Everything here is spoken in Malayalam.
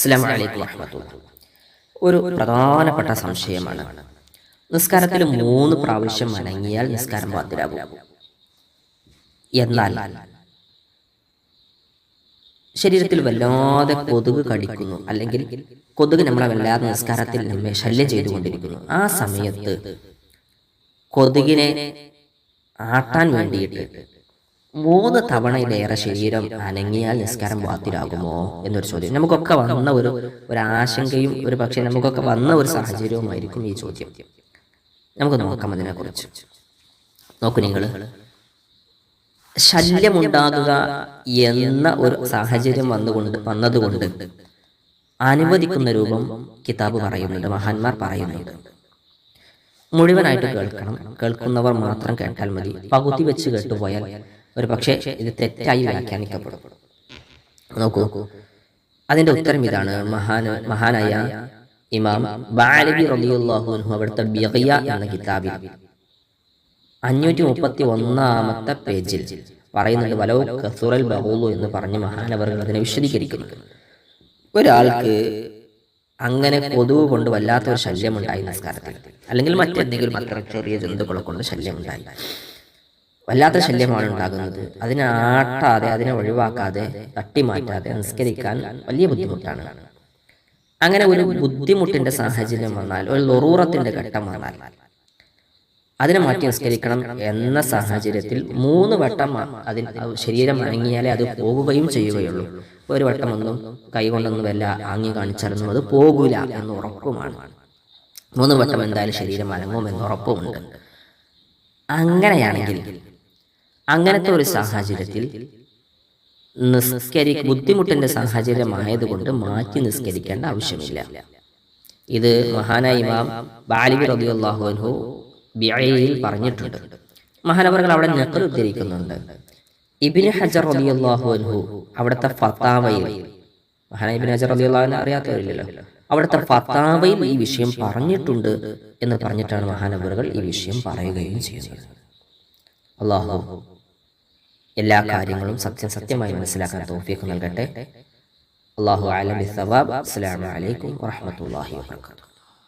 അസ്സാം വലൈക്കും വാഹമത്തുള്ള ഒരു പ്രധാനപ്പെട്ട സംശയമാണ്. നിസ്കാരത്തിൽ മൂന്ന് പ്രാവശ്യം വണങ്ങിയാൽ നിസ്കാരം ബാധ്യരാകും. എന്നാൽ ശരീരത്തിൽ വല്ലാതെ കൊതുക് കടിക്കുന്നു അല്ലെങ്കിൽ കൊതുക് നമ്മളെ വല്ലാതെ നിസ്കാരത്തിൽ നമ്മെ ശല്യം ചെയ്തുകൊണ്ടിരിക്കുന്നു. ആ സമയത്ത് കൊതുകിനെ ആട്ടാൻ വേണ്ടിയിട്ട് മൂന്ന് തവണയിലേറെ ശരീരം അനങ്ങിയാൽ നിസ്കാരം വാത്തിരാകുമോ എന്നൊരു ചോദ്യം. നമുക്കൊക്കെ വന്ന ഒരു ഒരു ആശങ്കയും ഒരു പക്ഷേ നമുക്കൊക്കെ വന്ന ഒരു സാഹചര്യവുമായിരിക്കും ഈ ചോദ്യം. നമുക്ക് നോക്കാം അതിനെക്കുറിച്ച്. നോക്കൂ നിങ്ങൾ ശല്യമുണ്ടാകുക എന്ന ഒരു സാഹചര്യം വന്നുകൊണ്ട് വന്നതുകൊണ്ട് അനുവദിക്കുന്ന രൂപം കിതാബ് പറയുന്നുണ്ട് മഹാന്മാർ പറയുന്നുണ്ട്. മുഴുവനായിട്ട് കേൾക്കണം. കേൾക്കുന്നവർ മാത്രം കേട്ടാൽ മതി. പകുതി വെച്ച് കേട്ടുപോയാൽ ഒരു പക്ഷേ ഇത് തെറ്റായി വ്യാഖ്യാനിക്കപ്പെടും. നോക്കൂ അതിന്റെ ഉത്തരം ഇതാണ്. മഹാന മഹാനായ ഇമാം അവിടുത്തെ എന്ന കിതാബിൽ അഞ്ഞൂറ്റി മുപ്പത്തി ഒന്നാമത്തെ പേജിൽ പറയുന്നുണ്ട് വലോ കസുറൽ ബഹൂലു എന്ന് പറഞ്ഞ് മഹാനവറുകൾ അതിനെ വിശദീകരിക്കുന്നു. ഒരാൾക്ക് അങ്ങനെ കൊതുവ് കൊണ്ട് വല്ലാത്തൊരു ശല്യമുണ്ടായി നിസ്കാരത്തിൽ. അല്ലെങ്കിൽ മറ്റെന്തെങ്കിലും അത്ര ചെറിയ ജന്തുക്കളെ കൊണ്ട് ശല്യമുണ്ടായി വല്ലാത്ത ശല്യമാണ് ഉണ്ടാകുന്നത്. അതിനെ ആട്ടാതെ അതിനെ ഒഴിവാക്കാതെ തട്ടിമാറ്റാതെ നിസ്കരിക്കാൻ വലിയ ബുദ്ധിമുട്ടാണ്. അങ്ങനെ ഒരു ബുദ്ധിമുട്ടിന്റെ സാഹചര്യം വന്നാൽ ഒരു ലൊറൂറത്തിന്റെ ഘട്ടം വന്നാൽ അതിനെ മാറ്റി നിസ്കരിക്കണം എന്ന സാഹചര്യത്തിൽ മൂന്ന് വട്ടം അതിന് ശരീരം അനങ്ങിയാലേ അത് പോകുകയും ചെയ്യുകയുള്ളൂ. ഒരു വട്ടം ഒന്നും കൈകൊണ്ടൊന്നും വല്ല ആങ്ങി കാണിച്ചാലൊന്നും അത് പോകില്ല എന്ന് ഉറപ്പുമാണ്. മൂന്ന് വട്ടം എന്തായാലും ശരീരം അനങ്ങുമെന്ന് ഉറപ്പുമുണ്ട്. അങ്ങനെയാണെങ്കിൽ അങ്ങനത്തെ ഒരു സാഹചര്യത്തിൽ നിസ്കരി ബുദ്ധിമുട്ടിന്റെ സാഹചര്യമായതുകൊണ്ട് മാറ്റി നിസ്കരിക്കേണ്ട ആവശ്യമില്ല. ഇത് മഹാനായ ഇമാം ബാലിബി റബിഅള്ളാഹു അൻഹു പറഞ്ഞിട്ടുണ്ട്. മഹാനവറുകൾ അവിടെ നക്കൽ ഉദ്ധരിക്കുന്നുണ്ട്. ഇബിന് ഹജർ റബിഅള്ളാഹു അൻഹു അവിടുത്തെ ഫത്താവയിൽ മഹാനായ ഇബിൻ ഹജർ റബി റബിഅള്ളാഹുവിനെ അറിയാത്തവരില്ലല്ലോ. അവിടുത്തെ ഫത്താവയിൽ ഈ വിഷയം പറഞ്ഞിട്ടുണ്ട് എന്ന് പറഞ്ഞിട്ടാണ് മഹാനവറുകൾ ഈ വിഷയം പറയുകയും ചെയ്യുന്നത്. അള്ളാഹു എല്ലാ കാര്യങ്ങളും സത്യം സത്യമായി മനസ്സിലാക്കാൻ തോഫിയൊക്കെ നൽകട്ടെ. അള്ളാഹു അലബി സവാബ്. അസ്സലാമു അലൈക്കും വറഹമത്തല്ലാഹി വാബർക്കാത്തു